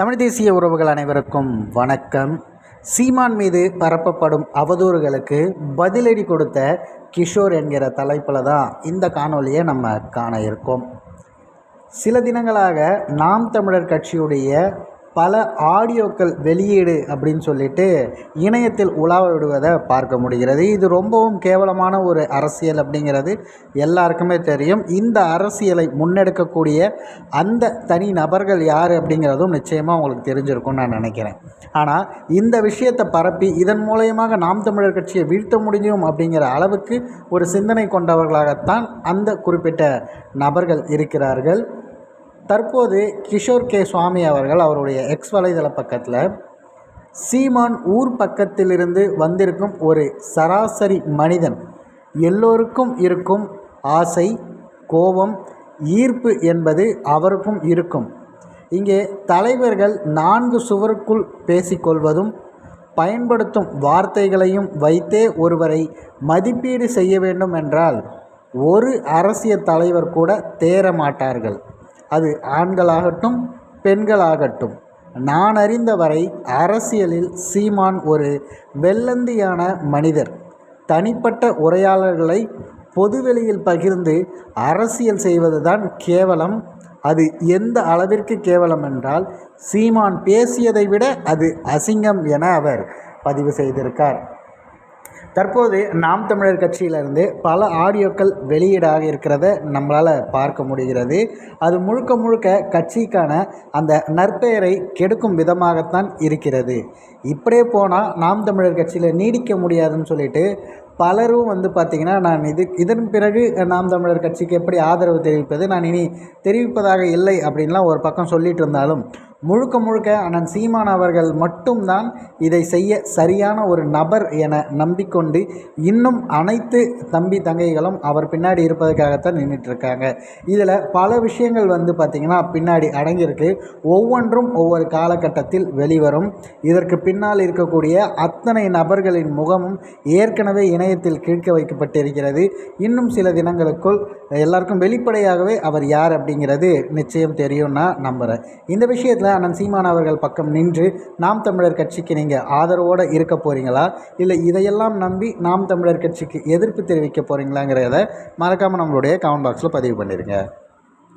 தமிழ் தேசிய உறவுகள் அனைவருக்கும் வணக்கம். சீமான் மீது பரப்பப்படும் அவதூறுகளுக்கு பதிலடி கொடுத்த கிஷோர் என்கிற தலைப்பில் தான் இந்த காணொலியை நம்ம காண இருக்கோம். சில தினங்களாக நாம் தமிழர் கட்சியுடைய பல ஆடியோக்கள் வெளியீடு அப்படின்னு சொல்லிட்டு இணையத்தில் உலாவ விடுவதை பார்க்க முடிகிறது. இது ரொம்பவும் கேவலமான ஒரு அரசியல் அப்படிங்கிறது எல்லாருக்குமே தெரியும். இந்த அரசியலை முன்னெடுக்கக்கூடிய அந்த தனி நபர்கள் யார் அப்படிங்கிறதும் நிச்சயமாக உங்களுக்கு தெரிஞ்சிருக்கும்னு நான் நினைக்கிறேன். ஆனால் இந்த விஷயத்தை பரப்பி இதன் மூலயமாக நாம் தமிழர் கட்சியை வீழ்த்த முடியும் அப்படிங்கிற அளவுக்கு ஒரு சிந்தனை கொண்டவர்களாகத்தான் அந்த குறிப்பிட்ட நபர்கள் இருக்கிறார்கள். தற்போது கிஷோர் கே சுவாமி அவர்கள் அவருடைய எக்ஸ் வலைதள பக்கத்தில் சீமான் ஊர் பக்கத்திலிருந்து வந்திருக்கும் ஒரு சராசரி மனிதன். எல்லோருக்கும் இருக்கும் ஆசை கோபம் ஈர்ப்பு என்பது அவருக்கும் இருக்கும். இங்கே தலைவர்கள் நான்கு சுவருக்குள் பேசிக்கொள்வதும் பயன்படுத்தும் வார்த்தைகளையும் வைத்தே ஒருவரை மதிப்பீடு செய்ய வேண்டும் என்றால் ஒரு அரசியல் தலைவர் கூட தேரமாட்டார்கள் அது ஆண்களாகட்டும் பெண்களாகட்டும். நான் அறிந்தவரை அரசியலில் சீமான் ஒரு வெள்ளந்தியான மனிதர். தனிப்பட்ட உரையாளர்களை பொதுவெளியில் பகிர்ந்து அரசியல் செய்வதுதான் கேவலம். அது எந்த அளவிற்கு கேவலம் என்றால் சீமான் பேசியதை விட அது அசிங்கம் என அவர் பதிவு செய்திருக்கார். தற்போது நாம் தமிழர் கட்சியிலிருந்து பல ஆடியோக்கள் வெளியீடாக இருக்கிறத நம்மளால் பார்க்க முடிகிறது. அது முழுக்க முழுக்க கட்சிக்கான அந்த நற்பெயரை கெடுக்கும் விதமாகத்தான் இருக்கிறது. இப்படியே போனால் நாம் தமிழர் கட்சியில் நீடிக்க முடியாதுன்னு சொல்லிட்டு பலரும் வந்து பார்த்திங்கன்னா நான் இது இதன் பிறகு நாம் தமிழர் கட்சிக்கு எப்படி ஆதரவு தெரிவிப்பது நான் இனி தெரிவிப்பதாக இல்லை அப்படின்லாம் ஒரு பக்கம் சொல்லிட்டு இருந்தாலும் முழுக்க முழுக்க அண்ணன் சீமான் அவர்கள் மட்டும்தான் இதை செய்ய சரியான ஒரு நபர் என நம்பிக்கொண்டு இன்னும் அனைத்து தம்பி தங்கைகளும் அவர் பின்னாடி இருப்பதற்காகத்தான் நின்றுட்டுருக்காங்க இதில் பல விஷயங்கள் வந்து பார்த்திங்கன்னா பின்னாடி அடங்கியிருக்கு. ஒவ்வொன்றும் ஒவ்வொரு காலகட்டத்தில் வெளிவரும். இதற்கு பின்னால் இருக்கக்கூடிய அத்தனை நபர்களின் முகமும் ஏற்கனவே இணையத்தில் கீழ்க்க வைக்கப்பட்டிருக்கிறது. இன்னும் சில தினங்களுக்குள் எல்லாருக்கும் வெளிப்படையாகவே அவர் யார் அப்படிங்கிறது நிச்சயம் தெரியும்னா நம்புகிறேன் இந்த விஷயத்தில் அண்ணன் சீமான் அவர்கள் பக்கம் நின்று நாம் தமிழர் கட்சிக்கு நீங்கள் ஆதரவோடு இருக்க போகிறீங்களா இல்லை இதையெல்லாம் நம்பி நாம் தமிழர் கட்சிக்கு எதிர்ப்பு தெரிவிக்க போகிறீங்களாங்கிறத மறக்காமல் நம்மளுடைய கமெண்ட் பாக்ஸில் பதிவு பண்ணிடுங்க